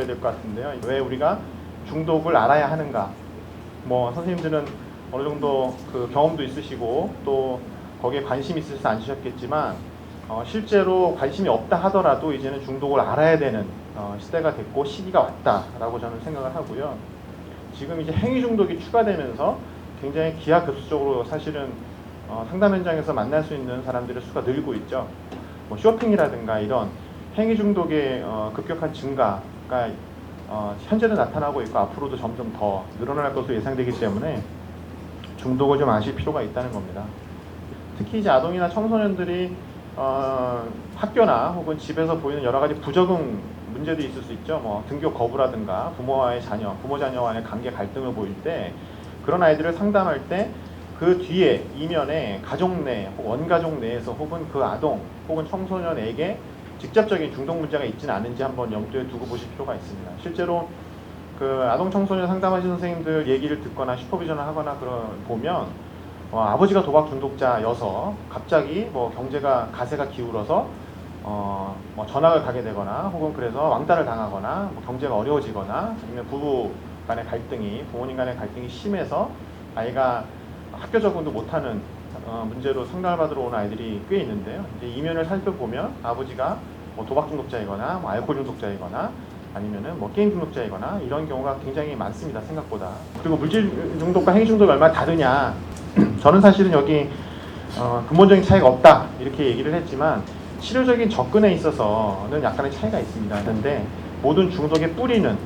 드려야 될 것 같은데요. 왜 우리가 중독을 알아야 하는가? 뭐 선생님들은 어느 정도 그 경험도 있으시고 또 거기에 관심 있으셔서 안 주셨겠지만 어, 실제로 관심이 없다 하더라도 이제는 중독을 알아야 되는 어, 시대가 됐고 시기가 왔다라고 저는 생각을 하고요. 지금 이제 행위 중독이 추가되면서 굉장히 기하급수적으로 사실은 어, 상담 현장에서 만날 수 있는 사람들의 수가 늘고 있죠. 뭐 쇼핑이라든가 이런 행위 중독의 어, 급격한 증가 가 어, 현재도 나타나고 있고 앞으로도 점점 더 늘어날 것으로 예상되기 때문에 중독을 좀 아실 필요가 있다는 겁니다. 특히 이제 아동이나 청소년들이 어, 학교나 혹은 집에서 보이는 여러 가지 부적응 문제도 있을 수 있죠. 뭐 등교 거부라든가 부모와의 자녀, 부모 자녀와의 관계 갈등을 보일 때 그런 아이들을 상담할 때 그 뒤에 이면에 가족 내, 혹은 원가족 내에서 혹은 그 아동 혹은 청소년에게 직접적인 중독 문제가 있지는 않은지 한번 염두에 두고 보실 필요가 있습니다. 실제로 그 아동 청소년 상담하시는 선생님들 얘기를 듣거나 슈퍼비전을 하거나 그런 보면 어, 아버지가 도박 중독자여서 갑자기 뭐 경제가 가세가 기울어서 어, 뭐 전학을 가게 되거나 혹은 그래서 왕따를 당하거나 뭐 경제가 어려워지거나 아니면 부부 간의 갈등이 부모님 간의 갈등이 심해서 아이가 학교 적응도 못하는 어, 문제로 상담을 받으러 온 아이들이 꽤 있는데요. 이제 이면을 살펴보면 아버지가 뭐 도박 중독자이거나 뭐 알코올 중독자이거나 아니면은 뭐 게임 중독자이거나 이런 경우가 굉장히 많습니다 생각보다. 그리고 물질 중독과 행위 중독이 얼마나 다르냐? 저는 사실은 여기 어, 근본적인 차이가 없다 이렇게 얘기를 했지만 치료적인 접근에 있어서는 약간의 차이가 있습니다. 그런데 모든 중독의 뿌리는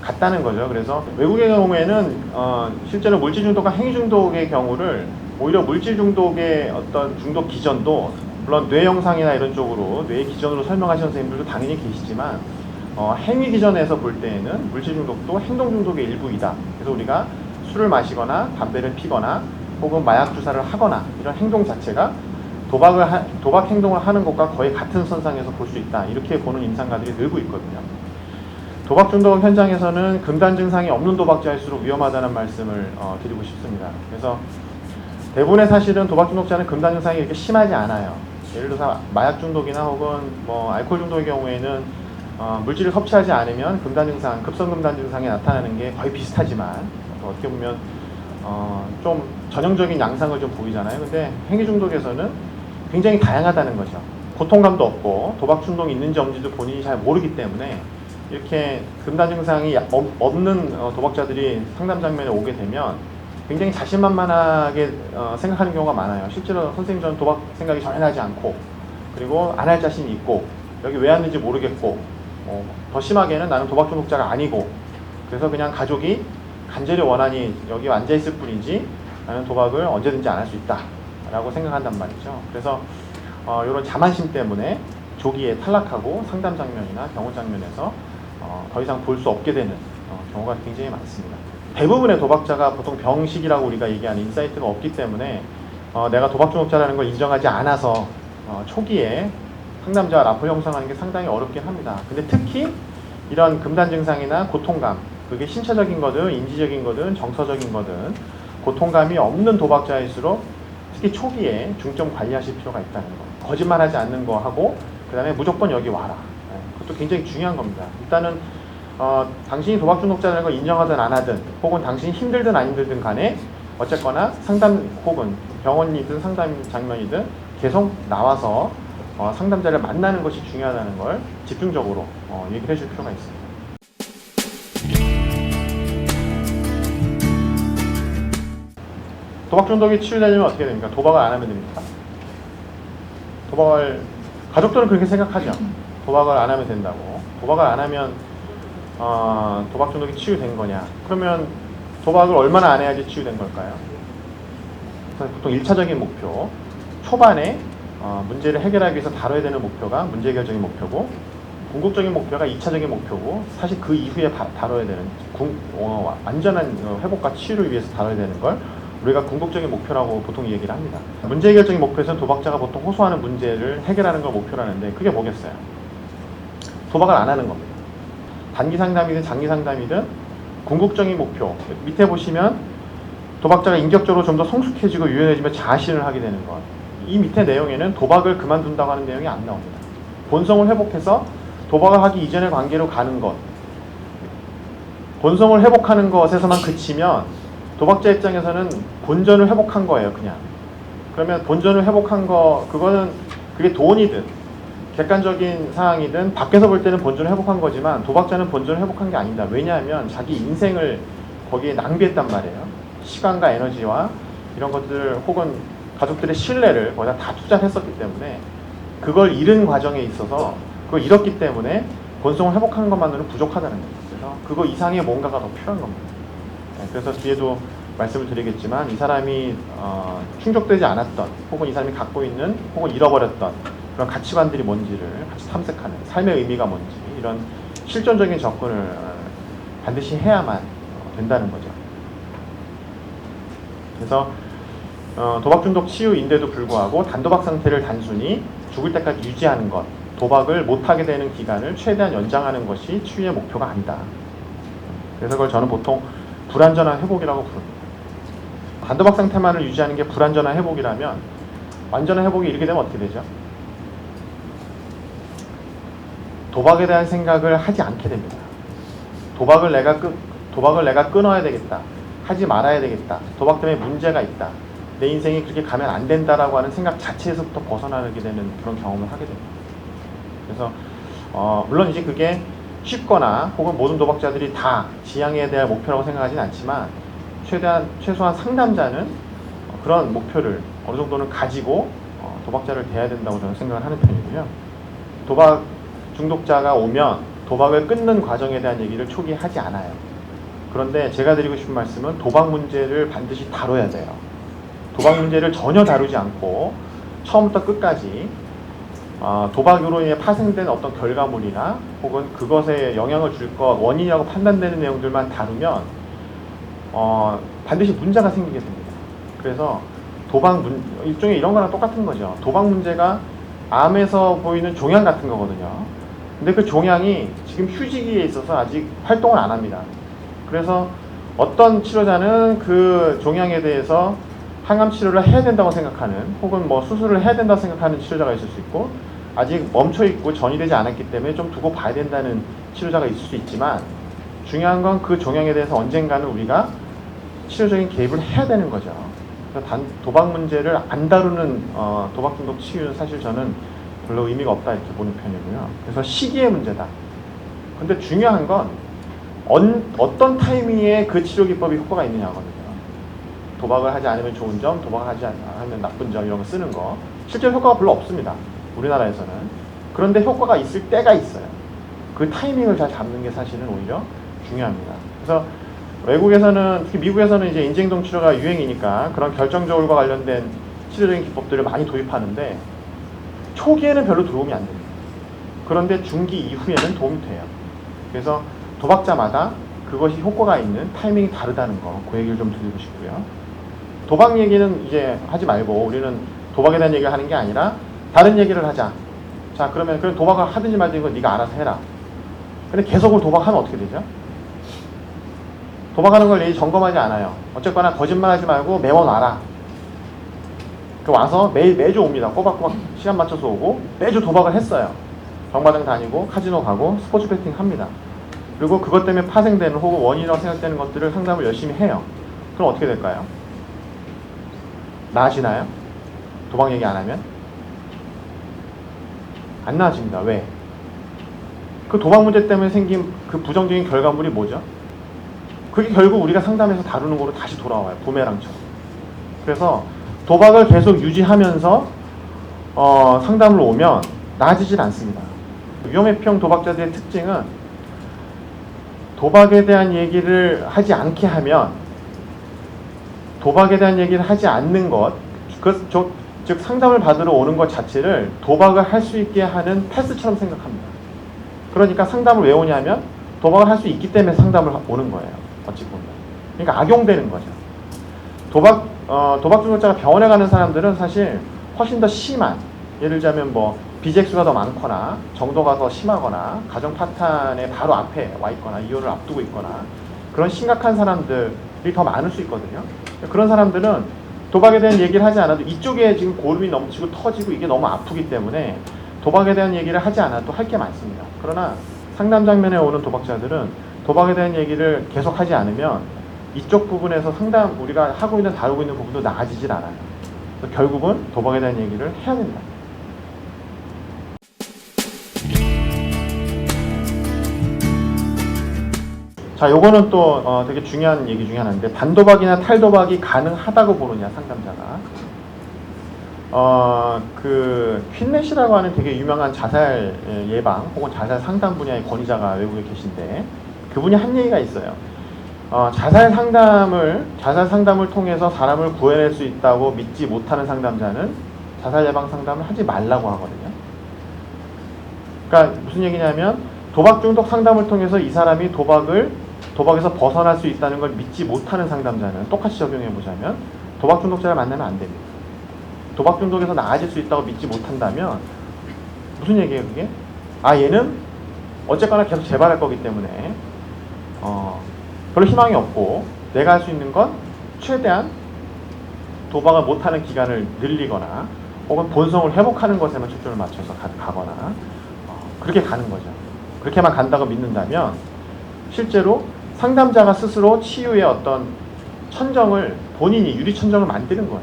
같다는 거죠. 그래서 외국의 경우에는 어, 실제로 물질 중독과 행위 중독의 경우를 오히려 물질 중독의 어떤 중독 기전도 물론 뇌 영상이나 이런 쪽으로 뇌 기전으로 설명하시는 선생님들도 당연히 계시지만 어, 행위 기전에서 볼 때에는 물질 중독도 행동 중독의 일부이다. 그래서 우리가 술을 마시거나 담배를 피거나 혹은 마약 주사를 하거나 이런 행동 자체가 도박을 하, 도박 행동을 하는 것과 거의 같은 선상에서 볼 수 있다. 이렇게 보는 임상가들이 늘고 있거든요. 도박 중독 현장에서는 금단 증상이 없는 도박자일수록 위험하다는 말씀을 어, 드리고 싶습니다. 그래서 대부분의 사실은 도박 중독자는 금단 증상이 이렇게 심하지 않아요. 예를 들어서 마약 중독이나 혹은 뭐 알코올 중독의 경우에는 어, 물질을 섭취하지 않으면 금단 증상, 급성 금단 증상이 나타나는 게 거의 비슷하지만 어떻게 보면 어, 좀 전형적인 양상을 좀 보이잖아요. 근데 행위 중독에서는 굉장히 다양하다는 거죠. 고통감도 없고 도박 충동이 있는지 없는지도 본인이 잘 모르기 때문에 이렇게 금단 증상이 없- 없는 어, 도박자들이 상담 장면에 오게 되면 굉장히 자신만만하게 어, 생각하는 경우가 많아요. 실제로 선생님 저는 도박 생각이 전혀 나지 않고 그리고 안 할 자신이 있고 여기 왜 왔는지 모르겠고 어, 더 심하게는 나는 도박 중독자가 아니고 그래서 그냥 가족이 간절히 원하니 여기 앉아 있을 뿐이지 나는 도박을 언제든지 안 할 수 있다 라고 생각한단 말이죠. 그래서 어, 이런 자만심 때문에 조기에 탈락하고 상담 장면이나 병원 장면에서 어, 더 이상 볼 수 없게 되는 어, 경우가 굉장히 많습니다. 대부분의 도박자가 보통 병식이라고 우리가 얘기하는 인사이트가 없기 때문에 어, 내가 도박 중독자라는 걸 인정하지 않아서 어, 초기에 상담자와 라포 형성하는 게 상당히 어렵긴 합니다. 근데 특히 이런 금단 증상이나 고통감, 그게 신체적인 거든 인지적인 거든 정서적인 거든 고통감이 없는 도박자일수록 특히 초기에 중점 관리하실 필요가 있다는 거. 거짓말하지 않는 거 하고 그다음에 무조건 여기 와라. 네, 그것도 굉장히 중요한 겁니다. 일단은 어, 당신이 도박 중독자라는 걸 인정하든 안 하든 혹은 당신이 힘들든 안 힘들든 간에 어쨌거나 상담 혹은 병원이든 상담 장면이든 계속 나와서 어, 상담자를 만나는 것이 중요하다는 걸 집중적으로 어, 얘기를 해줄 필요가 있습니다. 도박 중독이 치유되려면 어떻게 됩니까? 도박을 안 하면 됩니까? 도박을 가족들은 그렇게 생각하죠. 도박을 안 하면 된다고. 도박을 안 하면 어, 도박 중독이 치유된 거냐? 그러면 도박을 얼마나 안 해야지 치유된 걸까요? 보통 1차적인 목표, 초반에 어, 문제를 해결하기 위해서 다뤄야 되는 목표가 문제 해결적인 목표고, 궁극적인 목표가 2차적인 목표고, 사실 그 이후에 바- 다뤄야 되는 궁- 어, 완전한 어, 회복과 치유를 위해서 다뤄야 되는 걸 우리가 궁극적인 목표라고 보통 얘기를 합니다. 문제 해결적인 목표에서는 도박자가 보통 호소하는 문제를 해결하는 걸 목표로 하는데 그게 뭐겠어요? 도박을 안 하는 겁니다. 단기 상담이든 장기 상담이든 궁극적인 목표 밑에 보시면 도박자가 인격적으로 좀 더 성숙해지고 유연해지며 자신을 하게 되는 것. 이 밑에 내용에는 도박을 그만둔다고 하는 내용이 안 나옵니다. 본성을 회복해서 도박을 하기 이전의 관계로 가는 것, 본성을 회복하는 것에서만 그치면 도박자 입장에서는 본전을 회복한 거예요, 그냥. 그러면 본전을 회복한 거, 그거는 그게 돈이든 객관적인 상황이든 밖에서 볼 때는 본전을 회복한 거지만 도박자는 본전을 회복한 게 아니다. 왜냐하면 자기 인생을 거기에 낭비했단 말이에요. 시간과 에너지와 이런 것들 혹은 가족들의 신뢰를 거기다 다 투자했었기 때문에 그걸 잃은 과정에 있어서 그걸 잃었기 때문에 본성을 회복하는 것만으로는 부족하다는 거죠. 그래서 그거 이상의 뭔가가 더 필요한 겁니다. 네, 그래서 뒤에도 말씀을 드리겠지만 이 사람이 어, 충족되지 않았던 혹은 이 사람이 갖고 있는 혹은 잃어버렸던 그런 가치관들이 뭔지를 같이 탐색하는 삶의 의미가 뭔지 이런 실존적인 접근을 어, 반드시 해야만 어, 된다는 거죠. 그래서 어, 도박 중독 치유인데도 불구하고 단도박 상태를 단순히 죽을 때까지 유지하는 것, 도박을 못하게 되는 기간을 최대한 연장하는 것이 치유의 목표가 아니다. 그래서 그걸 저는 보통 불완전한 회복이라고 부릅니다. 단도박 상태만을 유지하는 게 불완전한 회복이라면 완전한 회복이 이렇게 되면 어떻게 되죠? 도박에 대한 생각을 하지 않게 됩니다. 도박을 내가 끄, 도박을 내가 끊어야 되겠다. 하지 말아야 되겠다. 도박 때문에 문제가 있다. 내 인생이 그렇게 가면 안 된다라고 하는 생각 자체에서부터 벗어나게 되는 그런 경험을 하게 됩니다. 그래서 어, 물론 이제 그게 쉽거나 혹은 모든 도박자들이 다 지향에 대한 목표라고 생각하지는 않지만 최대한 최소한 상담자는 어, 그런 목표를 어느 정도는 가지고 어, 도박자를 대해야 된다고 저는 생각을 하는 편이고요. 도박 중독자가 오면 도박을 끊는 과정에 대한 얘기를 초기에 하지 않아요. 그런데 제가 드리고 싶은 말씀은 도박 문제를 반드시 다뤄야 돼요. 도박 문제를 전혀 다루지 않고 처음부터 끝까지 어, 도박으로 인해 파생된 어떤 결과물이나 혹은 그것에 영향을 줄 것 원인이라고 판단되는 내용들만 다루면 어, 반드시 문제가 생기게 됩니다. 그래서 도박 문 일종의 이런 거랑 똑같은 거죠. 도박 문제가 암에서 보이는 종양 같은 거거든요. 근데 그 종양이 지금 휴지기에 있어서 아직 활동을 안 합니다. 그래서 어떤 치료자는 그 종양에 대해서 항암 치료를 해야 된다고 생각하는 혹은 뭐 수술을 해야 된다고 생각하는 치료자가 있을 수 있고 아직 멈춰 있고 전이 되지 않았기 때문에 좀 두고 봐야 된다는 치료자가 있을 수 있지만 중요한 건 그 종양에 대해서 언젠가는 우리가 치료적인 개입을 해야 되는 거죠. 단 도박 문제를 안 다루는 어, 도박 중독 치유는 사실 저는 별로 의미가 없다 이렇게 보는 편이고요. 그래서 시기의 문제다. 근데 중요한 건 언, 어떤 타이밍에 그 치료 기법이 효과가 있느냐거든요. 도박을 하지 않으면 좋은 점, 도박을 하지 않으면 나쁜 점 이런 거 쓰는 거 실제로 효과가 별로 없습니다. 우리나라에서는 그런데 효과가 있을 때가 있어요. 그 타이밍을 잘 잡는 게 사실은 오히려 중요합니다. 그래서 외국에서는 특히 미국에서는 이제 인지행동 치료가 유행이니까 그런 결정적으로과 관련된 치료적인 기법들을 많이 도입하는데 초기에는 별로 도움이 안 됩니다. 그런데 중기 이후에는 도움이 돼요. 그래서 도박자마다 그것이 효과가 있는 타이밍이 다르다는 거, 그 얘기를 좀 드리고 싶고요. 도박 얘기는 이제 하지 말고 우리는 도박에 대한 얘기를 하는 게 아니라 다른 얘기를 하자. 자, 그러면 그럼 도박을 하든지 말든지 이건 네가 알아서 해라. 근데 계속을 도박하면 어떻게 되죠? 도박하는 걸 얘기 점검하지 않아요. 어쨌거나 거짓말하지 말고 매번 와라. 그 와서 매일 매주 옵니다. 꼬박꼬박 시간 맞춰서 오고 매주 도박을 했어요. 경마장 다니고 카지노 가고 스포츠 베팅 합니다. 그리고 그것 때문에 파생되는 혹은 원인이라고 생각되는 것들을 상담을 열심히 해요. 그럼 어떻게 될까요? 나아지나요? 도박 얘기 안 하면? 안 나아집니다. 왜? 그 도박 문제 때문에 생긴 그 부정적인 결과물이 뭐죠? 그게 결국 우리가 상담에서 다루는 거로 다시 돌아와요. 부메랑처럼. 그래서 도박을 계속 유지하면서 어, 상담을 오면 나아지질 않습니다. 위험회피형 도박자들의 특징은 도박에 대한 얘기를 하지 않게 하면 도박에 대한 얘기를 하지 않는 것, 그, 저, 즉 상담을 받으러 오는 것 자체를 도박을 할 수 있게 하는 패스처럼 생각합니다. 그러니까 상담을 왜 오냐면 도박을 할 수 있기 때문에 상담을 오는 거예요. 어찌 보면. 그러니까 악용되는 거죠. 도박 어, 도박 중독자가 병원에 가는 사람들은 사실 훨씬 더 심한 예를 들자면 뭐 비잭수가 더 많거나 정도가 더 심하거나 가정 파탄의 바로 앞에 와 있거나 이혼을 앞두고 있거나 그런 심각한 사람들이 더 많을 수 있거든요. 그런 사람들은 도박에 대한 얘기를 하지 않아도 이쪽에 지금 고름이 넘치고 터지고 이게 너무 아프기 때문에 도박에 대한 얘기를 하지 않아도 할 게 많습니다. 그러나 상담 장면에 오는 도박자들은 도박에 대한 얘기를 계속 하지 않으면 이쪽 부분에서 상담 우리가 하고 있는 다루고 있는 부분도 나아지질 않아요. 그래서 결국은 도박에 대한 얘기를 해야 된다. 자, 요거는 또 어, 되게 중요한 얘기 중에 하나인데 반도박이나 탈도박이 가능하다고 보느냐 상담자가 어, 그 퀸넷이라고 하는 되게 유명한 자살 예, 예방 혹은 자살 상담 분야의 권위자가 외국에 계신데 그분이 한 얘기가 있어요. 어, 자살 상담을 자살 상담을 통해서 사람을 구해낼 수 있다고 믿지 못하는 상담자는 자살 예방 상담을 하지 말라고 하거든요. 그러니까 무슨 얘기냐면 도박 중독 상담을 통해서 이 사람이 도박을 도박에서 벗어날 수 있다는 걸 믿지 못하는 상담자는 똑같이 적용해 보자면 도박 중독자를 만나면 안 됩니다. 도박 중독에서 나아질 수 있다고 믿지 못한다면 무슨 얘기예요 그게? 아 얘는 어쨌거나 계속 재발할 거기 때문에 어, 별로 희망이 없고 내가 할 수 있는 건 최대한 도박을 못하는 기간을 늘리거나 혹은 본성을 회복하는 것에만 초점을 맞춰서 가, 가거나 어, 그렇게 가는 거죠. 그렇게만 간다고 믿는다면 실제로 상담자가 스스로 치유의 어떤 천정을 본인이 유리 천정을 만드는 거예요.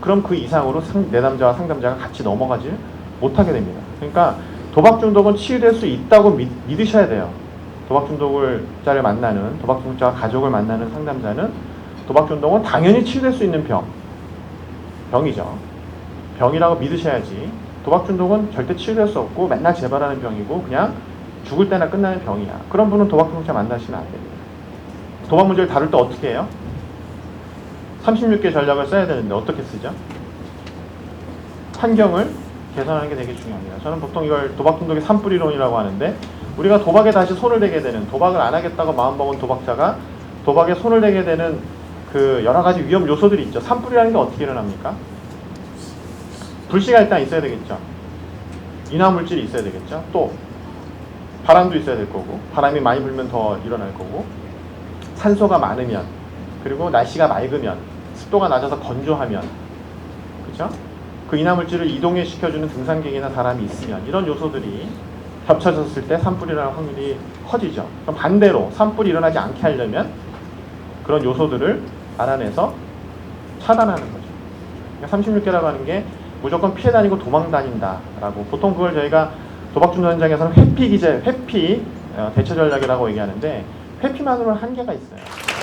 그럼 그 이상으로 상, 내담자와 상담자가 같이 넘어가지 못하게 됩니다. 그러니까 도박 중독은 치유될 수 있다고 믿, 믿으셔야 돼요. 도박 중독을 자를 만나는 도박 중독자와 가족을 만나는 상담자는 도박 중독은 당연히 치유될 수 있는 병 병이죠. 병이라고 믿으셔야지. 도박 중독은 절대 치유될 수 없고 맨날 재발하는 병이고 그냥 죽을 때나 끝나는 병이야. 그런 분은 도박 중독자 만나시면 안 됩니다. 도박 문제를 다룰 때 어떻게 해요? 36개 전략을 써야 되는데 어떻게 쓰죠? 환경을 개선하는 게 되게 중요합니다. 저는 보통 이걸 도박 중독의 산불이론이라고 하는데 우리가 도박에 다시 손을 대게 되는 도박을 안 하겠다고 마음먹은 도박자가 도박에 손을 대게 되는 그 여러 가지 위험 요소들이 있죠. 산불이라는 게 어떻게 일어납니까? 불씨가 일단 있어야 되겠죠. 인화 물질이 있어야 되겠죠. 또 바람도 있어야 될 거고 바람이 많이 불면 더 일어날 거고 산소가 많으면 그리고 날씨가 맑으면 습도가 낮아서 건조하면 그렇죠? 그 인화 물질을 이동해 시켜주는 등산객이나 사람이 있으면 이런 요소들이 겹쳐졌을 때 산불이 일어날 확률이 커지죠. 그럼 반대로 산불이 일어나지 않게 하려면 그런 요소들을 알아내서 차단하는 거죠. 그러니까 36개라고 하는 게 무조건 피해 다니고 도망 다닌다라고 보통 그걸 저희가 도박 중독 현장에서는 회피 기제, 회피 어, 대처 전략이라고 얘기하는데 회피만으로는 한계가 있어요.